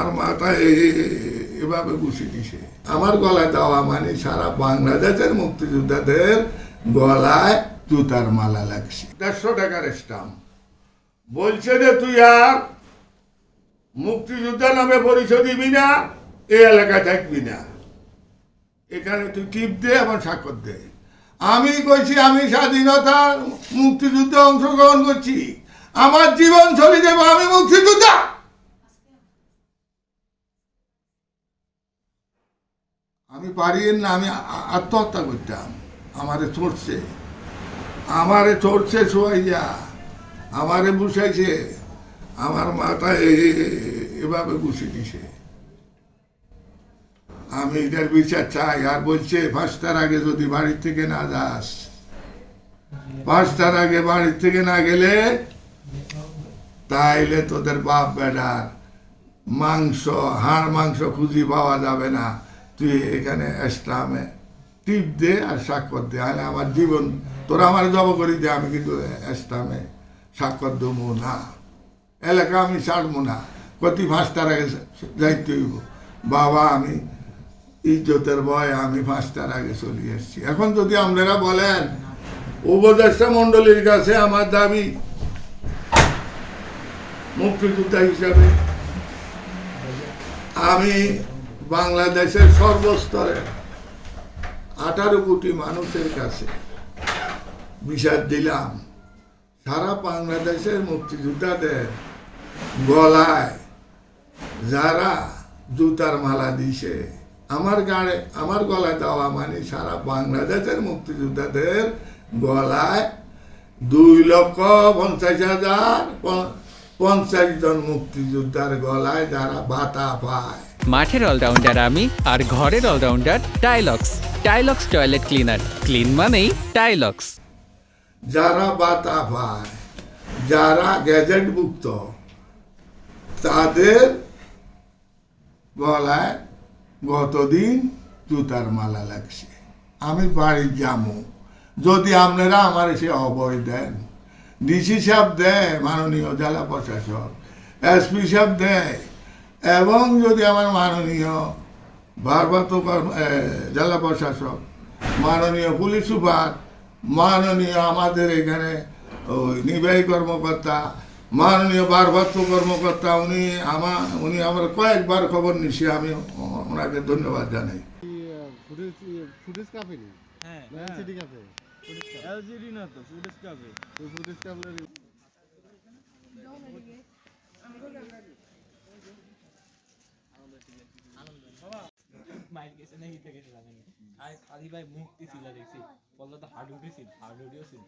আমার মাথা এভাবে ঘুষি দিছে। আমার গলায় দেওয়া মানে সারা বাংলাদেশের মুক্তিযোদ্ধাদের গলায় জুতার মালা লাগছে। দেড়শো টাকার স্টাম্প বলছে যে, তুই আর মুক্তিযোদ্ধা নামে পরিচয় দিবি না এই এলাকায় থাকবি না। এখানে তুই টিপ দে, আমার স্বাক্ষর দে। আমি কইছি, আমি স্বাধীনতার মুক্তিযুদ্ধে অংশগ্রহণ করছি। আমার জীবন চলে যাব, আমি মুক্তিযোদ্ধা! আমি পারি না, আমি আত্মহত্যা করতাম। আমারে চড়ছে আমারে চড়ছে শোয়াইয়া আমারে বুঝাইছে আমার মাথা এভাবে ঘুষি দিছে আমি এটার বিচার চাই। আর বলছে পাঁচটার আগে যদি বাড়ির থেকে না যাস পাঁচটার আগে বাড়ির থেকে না গেলে তাইলে তোদের বাপ বেটার মাংস, হাড় মাংস খুঁজি পাওয়া যাবে না। তুই এখানে এস্টামে টিপ দে আর স্বাক্ষর দে। আলে আমার জীবন, তোরা আমার জব করি দে, আমি কিন্তু এস্টামে স্বাক্ষর দেবো না। এলাকা আমি ছাড়বো না। কতি পাঁচটার আগে যাইতে হইব। বাবা, আমি ইজ্জতের ভয় আমি পাঁচটার আগে চলে এসেছি। এখন যদি আপনারা বলেন, উপদেষ্টা মণ্ডলীর কাছে আমার দাবি মুক্তিযোদ্ধা হিসাবে, আমি বাংলাদেশের সর্বস্তরে আঠারো কোটি মানুষের কাছে বিচার দিলাম। সারা বাংলাদেশের মুক্তিযোদ্ধাদের গলায় যারা জুতার মালা দিছে, আমার গাড়ে, আমার গলায় দেওয়া মানে সারা বাংলাদেশের মুক্তিযোদ্ধাদের গলায় দুই লক্ষ পঞ্চাশ হাজার পঞ্চাশ জন মুক্তিযোদ্ধার গলায় যারা বাতা পায়। মাঠের অলরাউন্ডার আমি আর ঘরের all rounder Tilex. Tilex toilet cleaner. Clean মানেই টাইলক্স। যারা বাতা পায় যারা গ্যাজেটভুক্ত তাদের গলায় গতদিন জুতার মালা লাগছে। আমি বাড়ি যাব যদি আপনারা আমার সে অবয় দেন, ডিসি সাহেব দেয়, মাননীয় জেলা প্রশাসক, এসপি সাহেব দেয় এবং যদি আমার মাননীয় ভারপ্রাপ্ত জেলা প্রশাসক মাননীয় পুলিশ সুপার মাননীয় আমাদের এখানে ওই নির্বাহী কর্মকর্তা মাননীয় ভারপ্রাপ্ত কর্মকর্তা উনি আমার উনি আমার কয়েকবার খবর নিছি আমি ওনাকে ধন্যবাদ জানাই। হ্যাঁ এলজিডি না তো ফুটেজ গেছে নাকি থেকে জানেন আর খালি ভাই মুক্তি ছিল দেখছি। বলল তো হাডুডি ছিল, হাডুডিও ছিল।